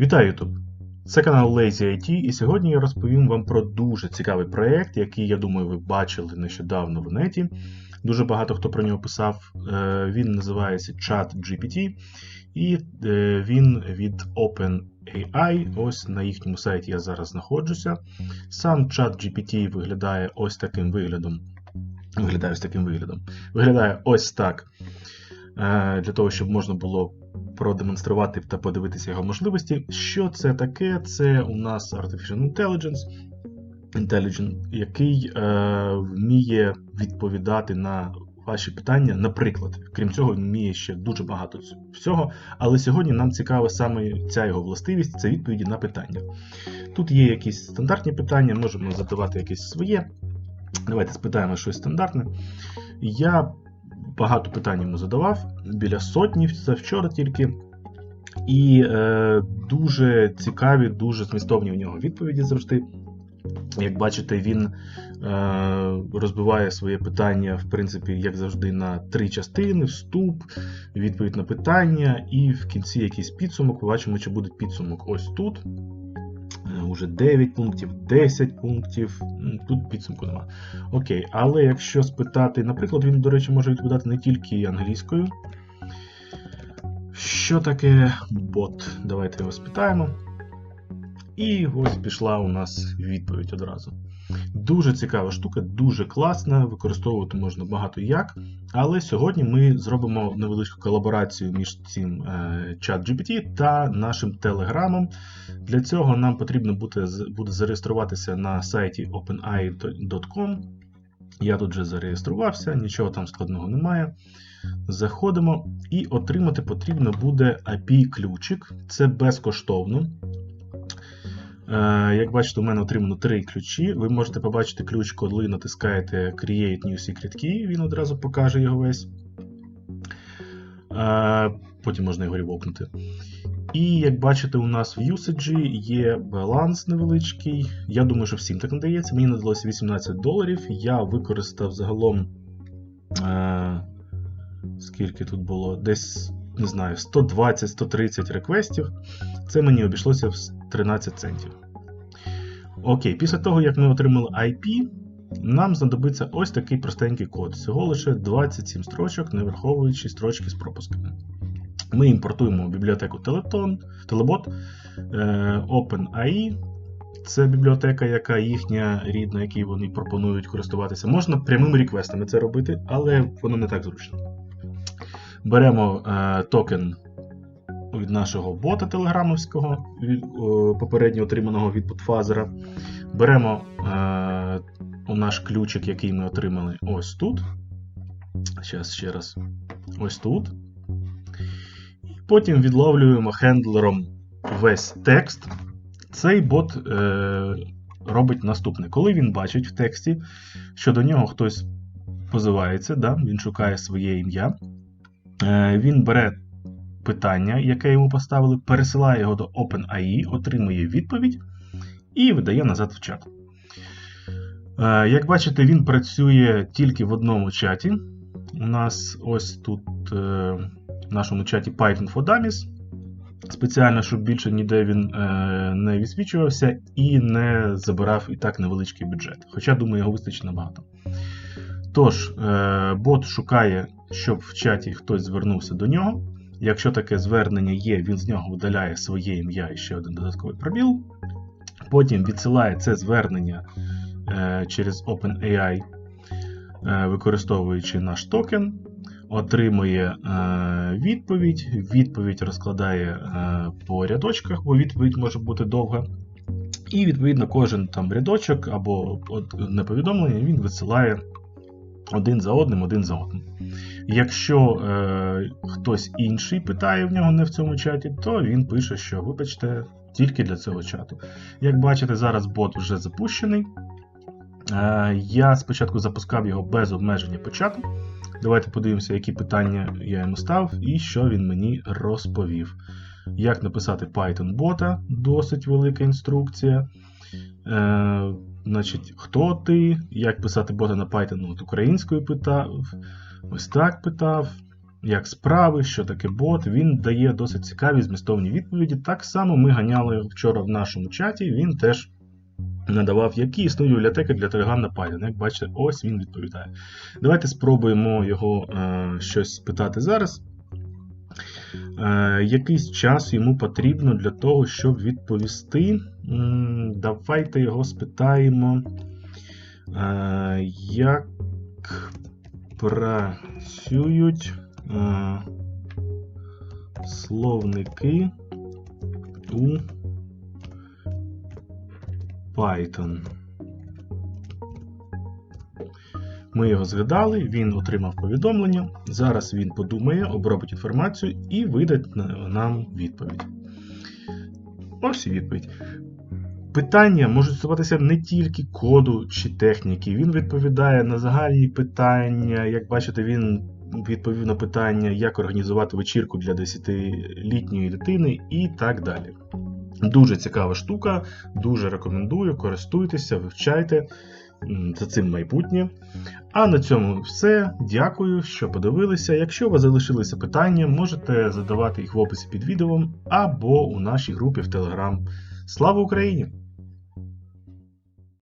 Вітаю YouTube! Це канал Lazy IT, і сьогодні я розповім вам про дуже цікавий проєкт, який, я думаю, ви бачили нещодавно в неті. Дуже багато хто про нього писав. Е, Він називається ChatGPT, і е, він від OpenAI. Ось на їхньому сайті я зараз знаходжуся. Сам ChatGPT виглядає ось таким виглядом. Виглядає ось таким виглядом. Виглядає ось так. Е, Для того, щоб можна було продемонструвати та подивитися його можливості. Що це таке? Це у нас Artificial Intelligence, Intelligent, який е, вміє відповідати на ваші питання. Наприклад, крім цього, він вміє ще дуже багато всього. Але сьогодні нам цікава саме ця його властивість це відповіді на питання. Тут є якісь стандартні питання, можемо задавати якесь своє. Давайте спитаємо щось стандартне. Я багато питань йому задавав, біля сотні це вчора тільки. І е, дуже цікаві, дуже змістовні у нього відповіді завжди. Як бачите, він е, розбиває своє питання, в принципі, як завжди, на три частини: вступ, відповідь на питання, і в кінці якийсь підсумок. Побачимо, чи буде підсумок ось тут. Уже 9 пунктів, 10 пунктів. Тут підсумку нема. Окей, але якщо спитати, наприклад, він, до речі, може відповідати не тільки англійською. Що таке бот? Давайте його спитаємо. І ось пішла у нас відповідь одразу. Дуже цікава штука, дуже класна, використовувати можна багато як. Але сьогодні ми зробимо невеличку колаборацію між цим е, чат GPT та нашим телеграмом. Для цього нам потрібно буде, буде зареєструватися на сайті openai.com. Я тут вже зареєструвався, нічого там складного немає. Заходимо і отримати потрібно буде API-ключик. Це безкоштовно. Е, Як бачите, у мене отримано три ключі. Ви можете побачити ключ, коли натискаєте Create New Secret Key, він одразу покаже його весь. Е, Потім можна його ревокнути. І як бачите, у нас в usage є баланс невеличкий. Я думаю, що всім так надається. Мені надалося 18 доларів. Я використав загалом. Е, Скільки тут було? Десь, не знаю, 120-130 реквестів. Це мені обійшлося в 13 центів. Окей, після того, як ми отримали IP, нам знадобиться ось такий простенький код. Всього лише 27 строчок, не враховуючи строчки з пропусками. Ми імпортуємо бібліотеку Teleton, Telebot, OpenAI. Це бібліотека, яка їхня рідна, якій вони пропонують користуватися. Можна прямими реквестами це робити, але воно не так зручно. Беремо е, токен від нашого бота телеграмовського, попередньо отриманого від бутфазера. Беремо е, у наш ключик, який ми отримали ось тут. Зараз ще раз. Ось тут. Потім відловлюємо хендлером весь текст. Цей бот е, робить наступне. Коли він бачить в тексті, що до нього хтось позивається, да, він шукає своє ім'я, він бере питання, яке йому поставили, пересилає його до OpenAI, отримує відповідь і видає назад в чат. Е, як бачите, він працює тільки в одному чаті. У нас ось тут е, в нашому чаті Python for Dummies. Спеціально, щоб більше ніде він е, не відсвічувався і не забирав і так невеличкий бюджет. Хоча, думаю, його вистачить набагато. Тож, е, бот шукає, щоб в чаті хтось звернувся до нього. Якщо таке звернення є, він з нього видаляє своє ім'я і ще один додатковий пробіл. Потім відсилає це звернення е, через OpenAI, е, використовуючи наш токен отримує е, відповідь. Відповідь розкладає по рядочках, бо відповідь може бути довга. І, відповідно, кожен там рядочок або одне повідомлення він висилає один за одним, один за одним. Якщо е, хтось інший питає в нього не в цьому чаті, то він пише, що вибачте, тільки для цього чату. Як бачите, зараз бот вже запущений. Е, я спочатку запускав його без обмеження по чату. Давайте подивимося, які питання я йому став і що він мені розповів. Як написати Python бота досить велика інструкція. Е, Значить, хто ти? Як писати бота на Python? От українською питав. Ось так питав. як справи, що таке бот. Він дає досить цікаві змістовні відповіді. Так само ми ганяли вчора в нашому чаті. Він теж надавав, які існують бібліотеки для Telegram на Python. Як бачите, ось він відповідає. Давайте спробуємо його е, щось спитати зараз. Е, якийсь час йому потрібно для того, щоб відповісти. Давайте його спитаємо, е, як працюють е, словники у Python. Ми його згадали, він отримав повідомлення. Зараз він подумає, обробить інформацію і видать нам відповідь. Ось і відповідь. Питання можуть стосуватися не тільки коду чи техніки. Він відповідає на загальні питання. Як бачите, він відповів на питання, як організувати вечірку для 10-літньої дитини і так далі. Дуже цікава штука, дуже рекомендую, користуйтеся, вивчайте за цим майбутнє. А на цьому все. Дякую, що подивилися. Якщо у вас залишилися питання, можете задавати їх в описі під відео або у нашій групі в Telegram. Слава Україні!